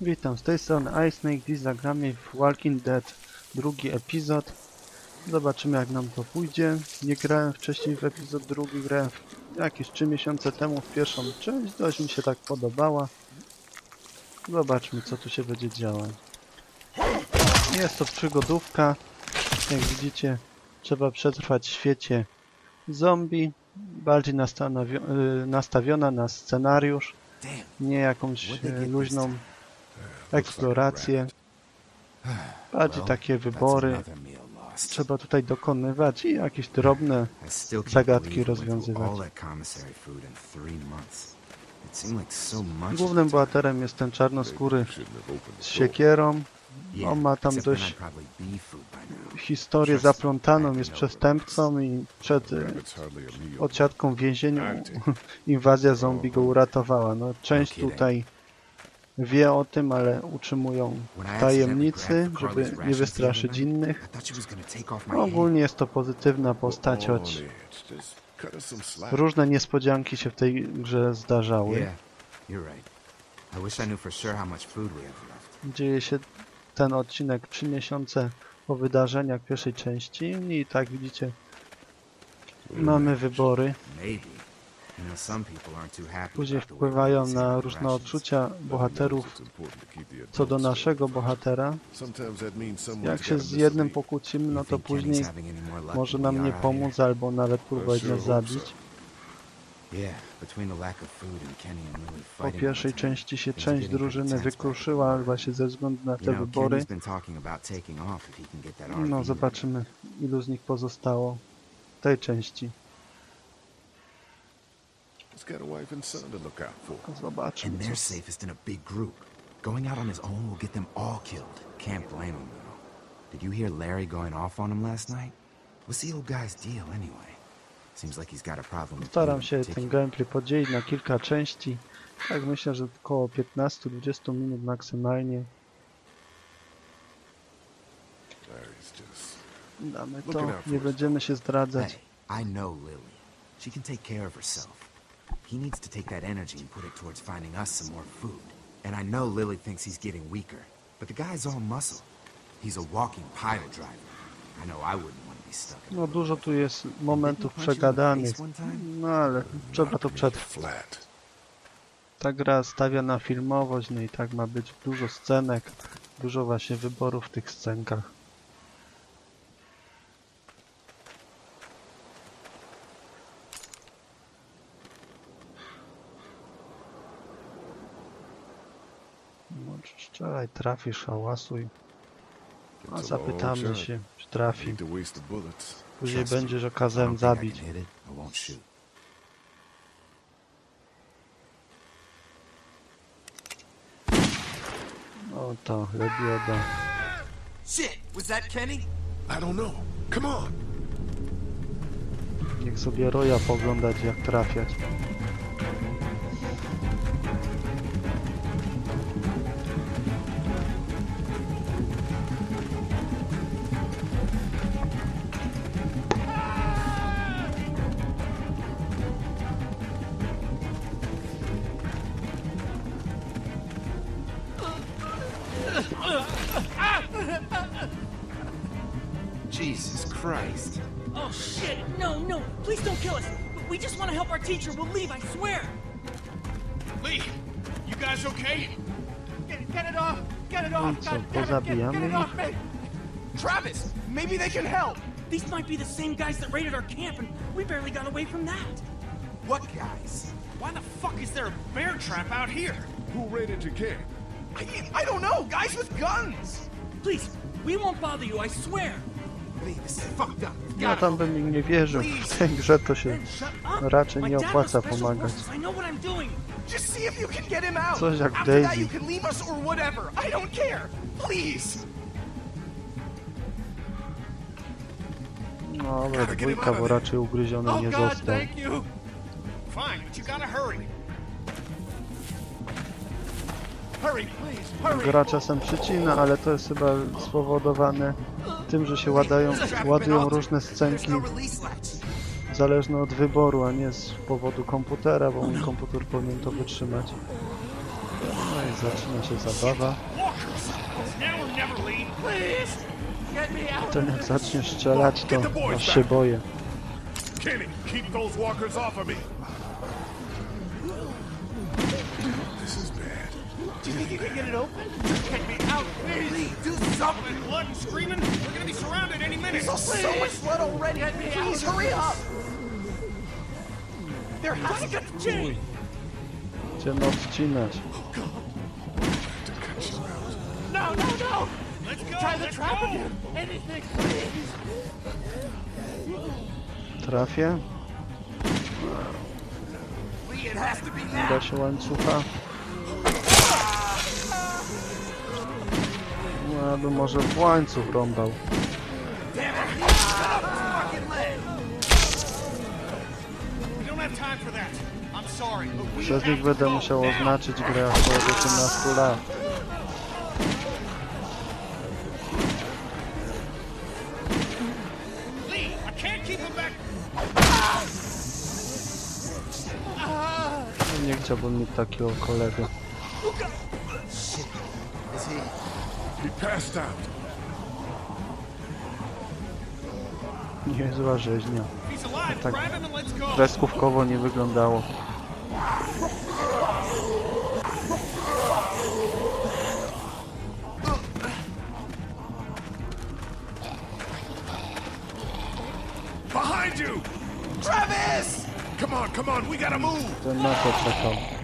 Witam, z tej strony iSnake, dziś zagramy w Walking Dead drugi epizod. Zobaczymy jak nam to pójdzie. Nie grałem wcześniej w epizod drugi, grałem jakieś 3 miesiące temu w pierwszą część, dość mi się tak podobała. Zobaczmy co tu się będzie działo. Jest to przygodówka, jak widzicie trzeba przetrwać w świecie zombie, bardziej y, nastawiona na scenariusz nie jakąś e, luźną eksplorację. Bardziej takie wybory. trzeba tutaj dokonywać i jakieś drobne zagadki rozwiązywać. Głównym bohaterem jest ten czarnoskóry z siekierą. On ma tam dość historię zaplątaną, jest przestępcą i przed odsiadką w więzieniu. Inwazja zombie go uratowała. No, część tutaj wie o tym, ale utrzymują w tajemnicy, żeby nie wystraszyć innych. Ogólnie jest to pozytywna postać, choć różne niespodzianki się w tej grze zdarzały. Dzieje się ten odcinek trzy miesiące po wydarzeniach pierwszej części i tak widzicie mamy wybory. Później wpływają na różne odczucia bohaterów co do naszego bohatera. Jak się z jednym pokłócimy, no to później może nam nie pomóc albo nawet próbować nas zabić. Po pierwszej części się część drużyny wykruszyła właśnie ze względu na te wybory. No zobaczymy ilu z nich pozostało w tej części. Zobaczymy. And co they're safest in a big group. Going out on his own will get them all killed. Can't blame him, though. Did you hear Larry going off on him last night? What's the old guy's deal, anyway? Seems like he's got a problem with Staram się ten gameplay podzielić na kilka części. Tak myślę, że około 15-20 minut maksymalnie. Damy to, nie będziemy się zdradzać. Hey, I know Lily. She can take care of herself. He needs to take that energy and put it towards finding us some more food. And I know Lily thinks he's getting weaker, but the guy's all muscle. He's a walking pile driver. I know I wouldn't want to be stuck in No dużo tu jest momentów przegadanych, no ale trzeba to przetrwać. Ta gra stawia na filmowość, no i tak ma być dużo scenek, dużo właśnie wyborów w tych scenkach. Dawaj, trafisz, hałasuj. A zapytamy się, czy trafi. Później będziesz okazem zabić. O to, lebieda. Niech sobie Roja poglądać jak trafiać. Get it ich? off me! Travis, maybe they can help. These might be the same guys that raided our camp, and we barely got away from that. What guys? Why the fuck is there a bear trap out here? Who raided your camp? I, I don't know. Guys with guns. Please, we won't bother you, I swear. Lee, this is fucked up. We've Ja got tam bym im nie wierzył. W tej grze to się Ben, shut up! raczej nie opłaca pomagać. Just see if you can get him out. Coś jak After that, Daisy. you can leave us or whatever. I don't care. Please. No ale dwójka, bo raczej ugryziony Oh nie został. Fine, but you gotta. Hurry. Gra czasem przycina, ale to jest chyba spowodowane tym, że się ładają, ładują różne scenki zależne od wyboru, a nie z powodu komputera, bo mój komputer powinien to wytrzymać. No i zaczyna się zabawa. Please! Get me Ten jak zacznie strzelać, to aż się boję. Me. Do you think you can get it open? Get me out, please! Lee, do something! Blood and screaming? We're gonna be surrounded any minute! There's so much blood already! Please hurry up! Uj. Będziemy obcinać. No, no, no! Try the trap again! Anything, please! Trafię? Da się łańcucha. No, ja bym może w łańcuch rąbał. Przez nich będę musiał oznaczyć grę aż po 18 lat. Nie chciałbym mieć takiego kolegę. Niezła rzeźnia tak kreskówkowo nie wyglądało. Ten na to czekał.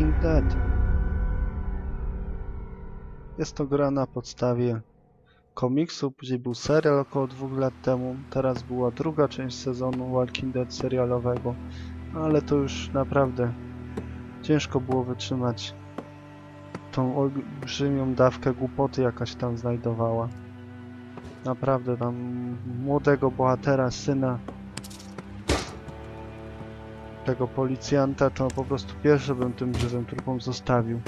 Walking Dead. Jest to gra na podstawie komiksu, później był serial około dwóch lat temu, teraz była druga część sezonu Walking Dead serialowego, ale to już naprawdę ciężko było wytrzymać tą olbrzymią dawkę głupoty jakaś tam znajdowała. Naprawdę tam młodego bohatera, syna tego policjanta, to po prostu pierwszy bym tym żywym trupom zostawił.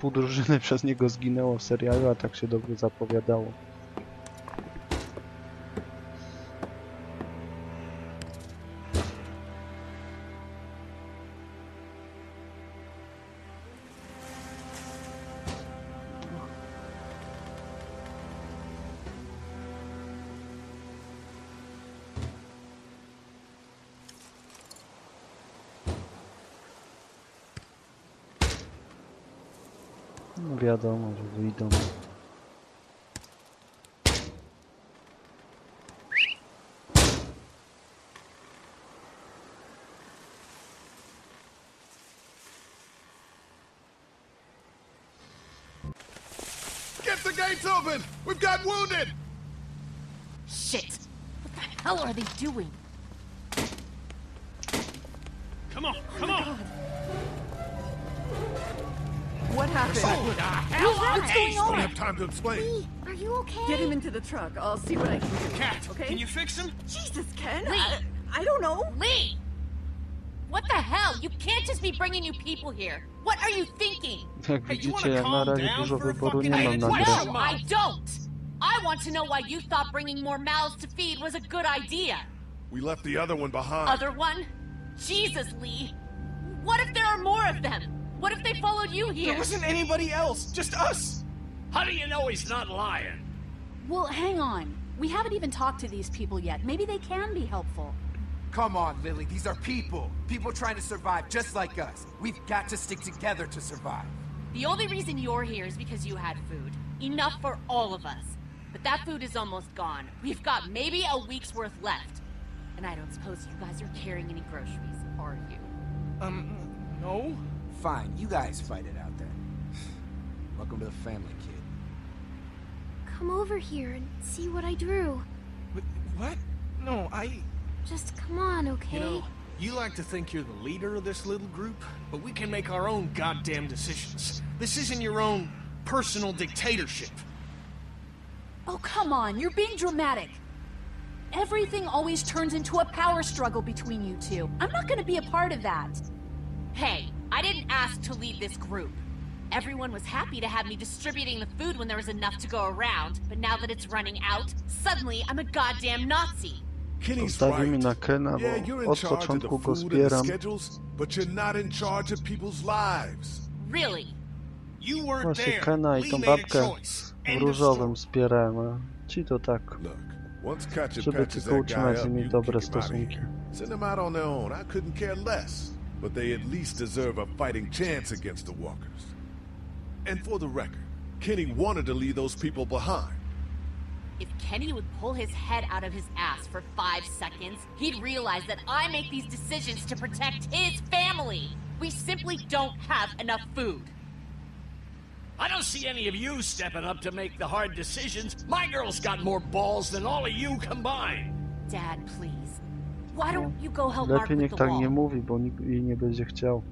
Pół drużyny przez niego zginęło w serialu, a tak się dobrze zapowiadało. Wiadomo, że wyjdą. Get the gates open! We've got wounded! Shit! What the hell are they doing? Come on, come on. Oh What happened? What's going Don't have time to explain. Lee, Are you okay? Get him into the truck. I'll see what I can do. Cat, Okay. can you fix him? Jesus, Ken. Lee. I, I don't know. Lee! What the hell? You can't just be bringing new people here. What are you thinking? Jak Hey, you widzicie, wanna ja na calm razie down dużo for a wyboru nie fucking mam na minute? grę. No, I don't! I want to know why you thought bringing more mouths to feed was a good idea. We left the other one behind. Other one? Jesus, Lee. What if there are more of them? What if they followed you here? There wasn't anybody else, just us. How do you know he's not lying? Well, hang on. We haven't even talked to these people yet. Maybe they can be helpful. Come on, Lily, these are people. People trying to survive just like us. We've got to stick together to survive. The only reason you're here is because you had food. Enough for all of us. But that food is almost gone. We've got maybe a week's worth left. And I don't suppose you guys are carrying any groceries, are you? Um, no. Fine, you guys fight it out then. Welcome to the family, kid. Come over here and see what I drew. Wh- What? No, I. Just come on, okay? You know, you like to think you're the leader of this little group, but we can make our own goddamn decisions. This isn't your own personal dictatorship. Oh, come on. You're being dramatic. Everything always turns into a power struggle between you two. I'm not going to be a part of that. Hey, I didn't ask to lead this group. Everyone was happy to have me distributing the food when there was enough to go around, but now that it's running out, suddenly I'm a goddamn Nazi. Kenny's Postawimy right. na Kena, Yeah, bo you're in od charge of the początku go food zbieram. schedules, but you're not in charge of people's lives. Really? You weren't Właśnie there. Kena i tą made a babkę choice. w End of różowym story. wspierałem, a ci to tak, Look, once Katja żeby tylko that guy utrzymać z up, nimi you dobre kick him out of stosunki. here. Send them out on their own. I couldn't care less. But they at least deserve a fighting chance against the walkers. And for the record, Kenny wanted to leave those people behind. If Kenny would pull his head out of his ass for five seconds, he'd realize that I make these decisions to protect his family. We simply don't have enough food. I don't see any of you stepping up to make the hard decisions. My girl's got more balls than all of you combined. Dad, please. Why don't you go help Mark Lepiej with niech the tak nie mówi, bo nikt jej nie będzie chciał.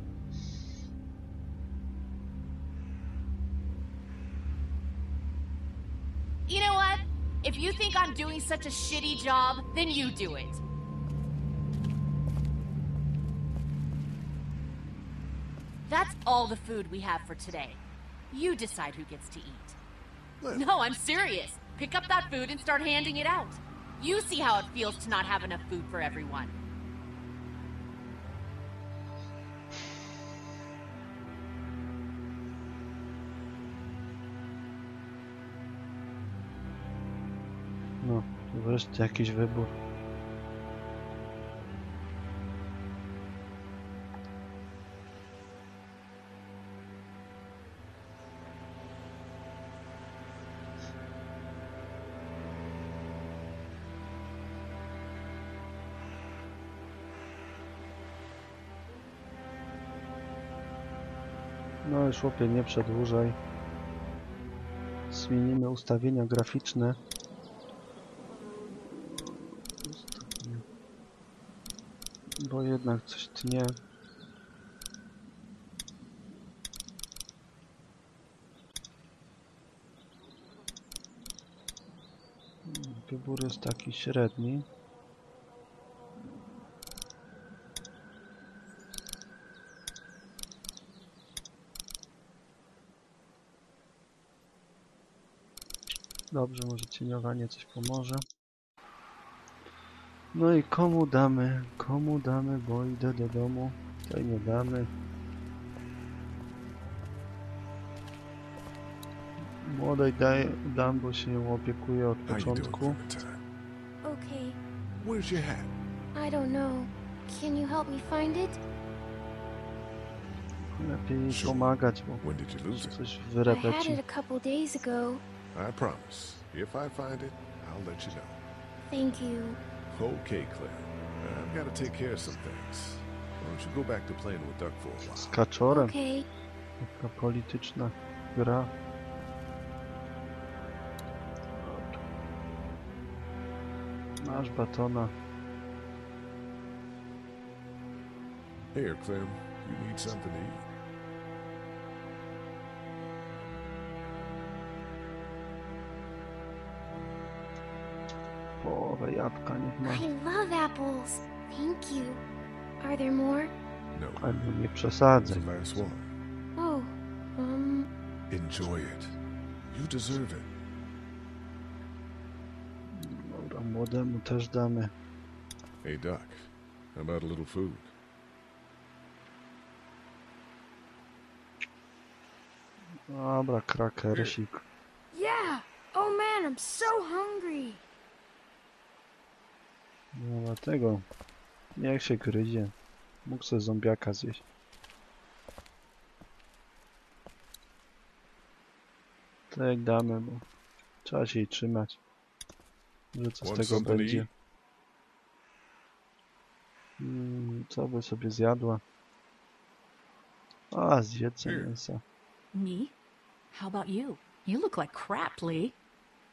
You know what? If you think I'm doing such a shitty job, then you do it. That's all the food we have for today. You decide who gets to eat. No, I'm serious. Pick up that food and start handing it out. You see how it feels to not have enough food for everyone. No, wreszcie jakiś wybór. No już chłopie, nie przedłużaj. Zmienimy ustawienia graficzne. Bo jednak coś tnie. Wybór jest taki średni. Dobrze, może cieniowanie coś pomoże. No i komu damy? Komu damy, bo idę do domu. Tutaj nie damy. Młodej daj, dam, bo się nią opiekuję od początku. Okay, Where's your hat? I don't know. Can you help me find it? Lepiej pomagać, bo When did you lose it? coś I had it a couple days ago. I promise. If I find it, I'll let you know. Thank you. Okay, Claire. I've got to take care of some things. Why don't you go back to playing with Duck for a Z while? kaczorem. Okay. Taka polityczna gra. Masz batona. Here, Clem. You need something to eat. I love apples. Thank you. Are there more? No, Ale nie it's przesadzaj. the last one. Oh, um, Enjoy it. You deserve it. Dobra, młodemu też damy. Hey, Doc. How about a little food? Dobra, krakersik. yeah. Oh man, I'm so hungry. No dlatego. Niech się gryzie. Mógł sobie zombiaka zjeść. Tak damy, bo trzeba się jej trzymać. Że co z tego będzie. Mm, co by sobie zjadła? A, zjedz sobie Here. mięsa. Me? How about you? You look like crap, Lee.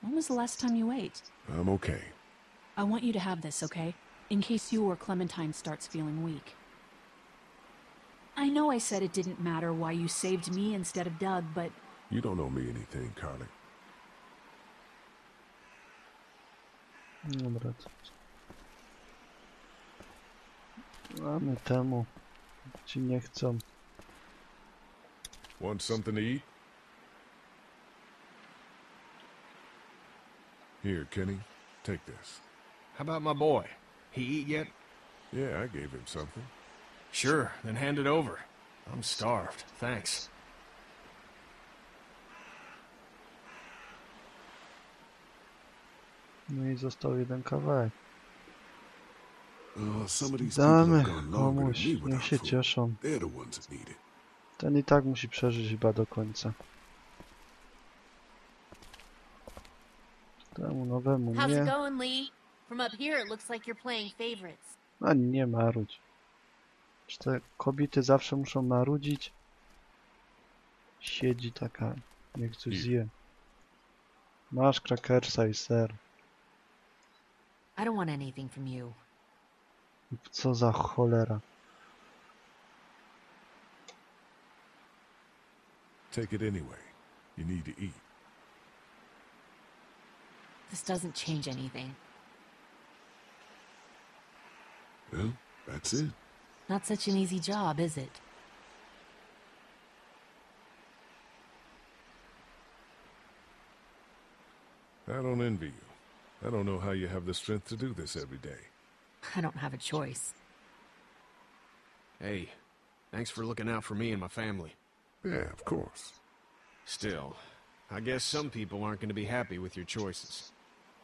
When was the last time you ate? I'm okay. I want you to have this, okay? In case you or Clementine starts feeling weak. I know I said it didn't matter why you saved me instead of Doug, but You don't owe me anything, Carly. Dobra, co? Mamy temu. Ci nie chcą. Want something to eat? Here, Kenny. Take this. How about my boy? He eat yet? Yeah, I gave him something. Sure, then hand it over. I'm starved. Thanks. No i został jeden kawałek. Uh, some of Damy have gone longer than komuś, niech się food. cieszą. They're the ones that need it. Ten i tak musi przeżyć chyba do końca. Temu nowemu How's it nie. From up here, it looks like you're playing favorites. Ani nie marudź. Czy te kobiety zawsze muszą marudzić? Siedzi taka, niech coś zje. Masz krakersa i ser. I don't want anything from you. Co za cholera. Take it anyway. You need to eat. This doesn't change anything. Well, that's it. Not such an easy job, is it? I don't envy you. I don't know how you have the strength to do this every day. I don't have a choice. Hey, thanks for looking out for me and my family. Yeah, of course. Still, I guess some people aren't going to be happy with your choices.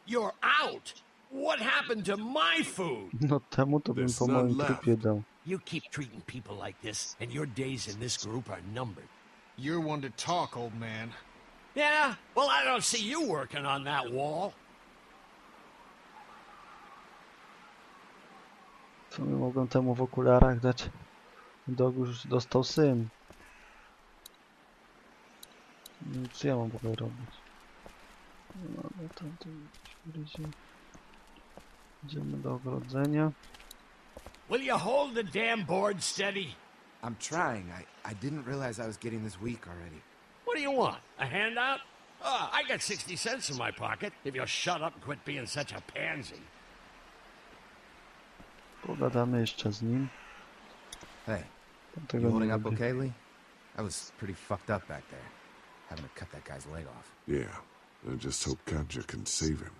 You're out! What happened to my food? No temu to bym There's po none moim left. trupie dał. You keep treating people like this, and your days in this group are numbered. You're one to talk, old man. Yeah? Well, I don't see you working on that wall. Co my mogłem temu w okularach dać? Dog już dostał syn. No, Co ja mam w ogóle robić? No, no to, to gryzie. Idziemy do ogrodzenia. Will you hold the damn board steady? I'm trying. I, I didn't realize I was getting this weak already. What do you want? A handout? Ah, I got 60 cents in my pocket if you'll shut up and quit being such a pansy. Pogadamy jeszcze z nim. Hey, Tam you holding up okay, Lee? I was pretty fucked up back there, having to cut that guy's leg off. Yeah, I just hope Katja can save him.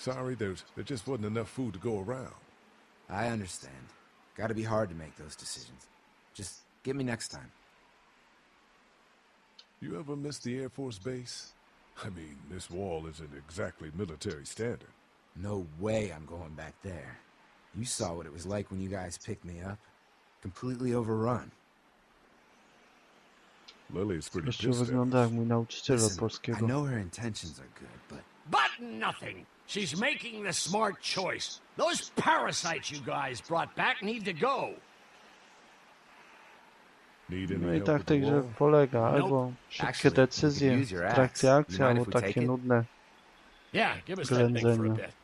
Sorry, there's, there just wasn't enough food to go around. I understand. Gotta be hard to make those decisions. Just get me next time. You ever miss the Air Force Base? I mean, this wall isn't exactly military standard. No way I'm going back there. You saw what it was like when you guys picked me up. Completely overrun. Lily's pretty Gościu pissed at wygląda jak mój nauczyciel od Listen, I polskiego. know her intentions are good, but But nothing. She's making the smart choice. Those parasites you guys brought back need to go. Need any No i help tak with w tej grze polega albo szybkie decyzje you could use your w trakcie axe. akcji, albo if we takie take it? nudne Yeah, give us that for a bit.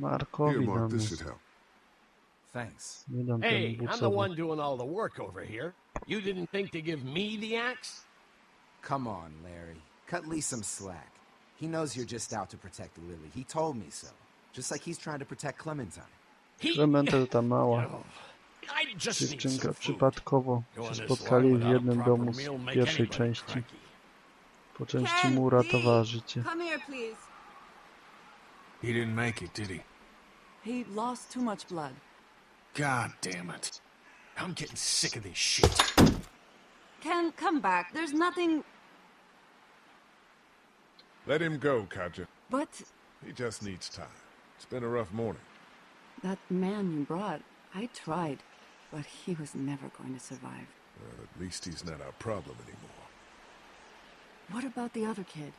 Markowi Here, Mark, damy. this should help. thanks. Nie dam Hey, temu I'm the one doing all the work over here. You didn't think to give me the axe? Come on, Larry. Cut Lee some slack. He knows you're just out to protect Lily. He told me so. Just like he's trying to protect Clementine. He... Klementel ta mała I just need dziewczynka przypadkowo się spotkali w jednym domu z pierwszej części. Po części mu Lee, uratowała życie. Come here, please. He didn't make it, did he? He lost too much blood. God damn it. I'm getting sick of this shit. Ken, come back. There's nothing. Let him go, Katja. But He just needs time. It's been a rough morning. that man you brought, I tried, but he was never going to survive. Well, at least he's not our problem anymore. What about the other kid?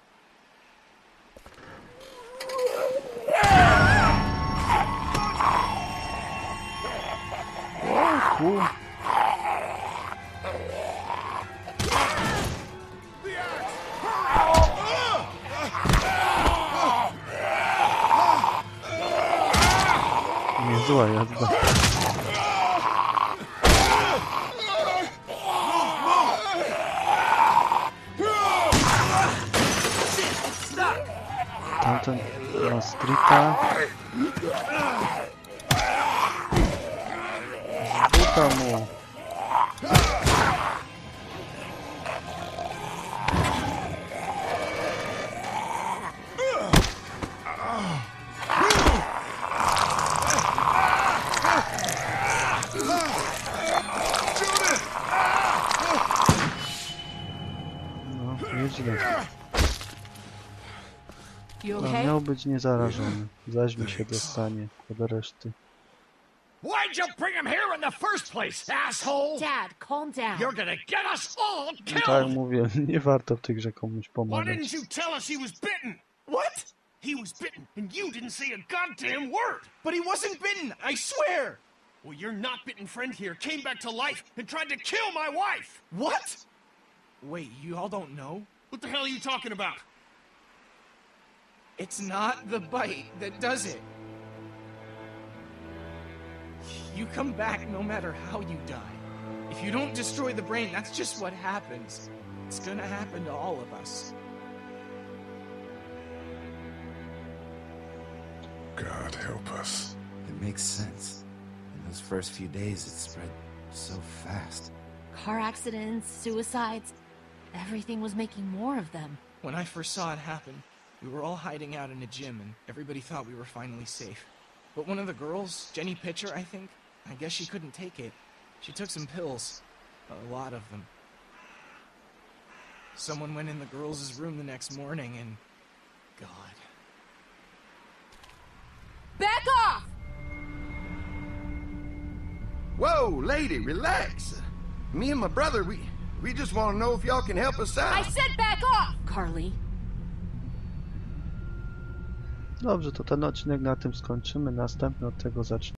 yazdı var. Tanto Puta amor. You No, okay? miał być niezarażony. Zaś mi się dostanie od reszty. Why'd you bring him here in the first place, asshole? Dad, calm down. You're gonna get us all No, tak jak killed! mówię, nie warto w tej grze komuś Why didn't you tell us he was bitten? What? He was bitten, and you didn't say a goddamn word. But he wasn't bitten, I swear. Well, your not bitten friend here came back to life and tried to kill my wife. What? Wait, you all don't know? What the hell are you talking about? It's not the bite that does it. You come back no matter how you die. If you don't destroy the brain, that's just what happens. It's gonna happen to all of us. God help us. It makes sense. In those first few days, it spread so fast. Car accidents, suicides. Everything was making more of them. When I first saw it happen, we were all hiding out in a gym and everybody thought we were finally safe. But one of the girls, Jenny Pitcher, I think, I guess she couldn't take it. She took some pills. A lot of them. Someone went in the girls' room the next morning and. God. Back off! Whoa, lady, relax. Me and my brother, we we just want to know if y'all can help us out. I said back off! Carly, Dobrze, to ten odcinek na tym skończymy. Następny od tego zaczniemy.